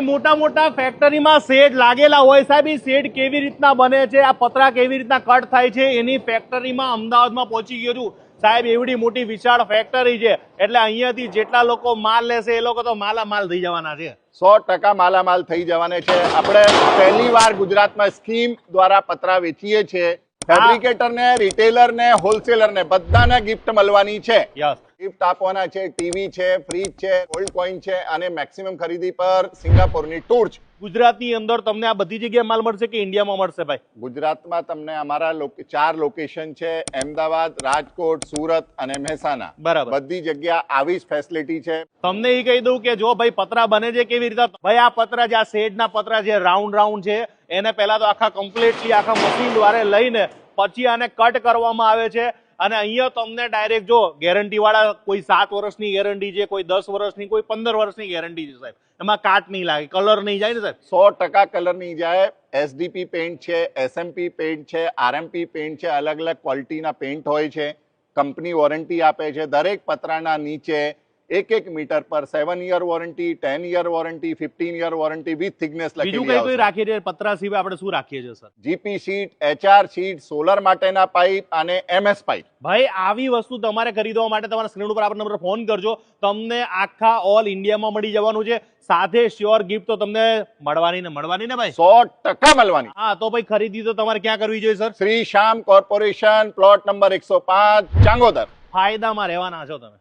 મોટા મોટા ફેક્ટરીમાં શેડ લાગેલા હોય સાહેબ, એ શેડ કેવી રીતના બને છે? આ પતરા કેવી રીતના કટ થાય છે? એની ફેક્ટરીમાં અમદાવાદમાં પહોંચી ગયો છું. સાહેબ, એવડી મોટી વિશાળ ફેક્ટરી છે. એટલે અહીંયાથી જેટલા લોકો માલ લેશે, એ લોકો તો માલામાલ થઈ જવાના છે. સો ટકા માલામાલ થઈ જવાના છે. આપણે પહેલી વાર ગુજરાતમાં સ્કીમ દ્વારા પતરા વેચીએ છીએ. ફેબ્રિકેટર રિટેલરને રિટેલર ને હોલસેલર ને બધાને ગિફ્ટ મળવાની છે. યસ ગિફ્ટ આપવાના છે ટીવી છે ફ્રીજ છે ગોલ્ડ કોઈન છે અને મેક્સિમમ ખરીદી પર સિંગાપોરની ટૂર છે. ગુજરાતની અંદર તમને આ બધી જગ્યાએ માલ મળશે કે ઇન્ડિયામાં મળશે ભાઈ? ગુજરાતમાં તમને અમારા ચાર લોકેશન છે અમદાવાદ રાજકોટ સુરત અને મહેસાણા. બરાબર. બધી જગ્યા આવી જ ફેસિલિટી છે. તમને એ કહી દઉં કે જો ભાઈ પતરા બને છે કેવી રીતે? ભાઈ આ પતરા જે આ શેડના પતરા જે રાઉન્ડ રાઉન્ડ છે એને પહેલા તો આખા કમ્પ્લીટલી આખા મશીન દ્વારા લઈને પછી આને કટ કરવામાં આવે છે. અને અહીંયા તમને ડાયરેક્ટ જો ગેરંટી વાળા કોઈ સાત વર્ષની ગેરંટી છે, કોઈ દસ વર્ષની, કોઈ પંદર વર્ષની ગેરંટી છે સાહેબ. એમાં કાટ નહીં લાગે કલર નહીં જાય ને સાહેબ? સો ટકા કલર નહીં જાય. એસડીપી પેન્ટ છે એસએમપી પેન્ટ છે આરએમપી પેન્ટ છે અલગ અલગ ક્વોલિટીના પેન્ટ હોય છે. કંપની વોરંટી આપે છે. દરેક પતરાના નીચે એક એક મીટર પર seven year warranty ten year warranty fifteen year warranty with thickness બીજું કઈ રાખીએ છીએ? પતરા સિવાય આપણે શું રાખીએ છીએ sir? GP sheet HR sheet solar માટેના પાઇપ અને એમએસ પાઇપ ભાઈ આવી વસ્તુ તમારે ખરીદવા માટે તમારા સ્ક્રીન ઉપર આપણે નંબર ફોન કરજો. તમને આખા ઓલ ઇન્ડિયામાં મળી જવાનું છે. સાથે શ્યોર ગિફ્ટ તો તમને મળવાની ને મળવાની ને ભાઈ? સો ટકા મળવાની. હા તો ભાઈ ખરીદી તો તમારે ક્યાં કરવી જોઈએ sir? Shri Shyam corporation plot number એકસો પાંચ ચાંગોદર. ફાયદામાં રહેવાના છો તમે.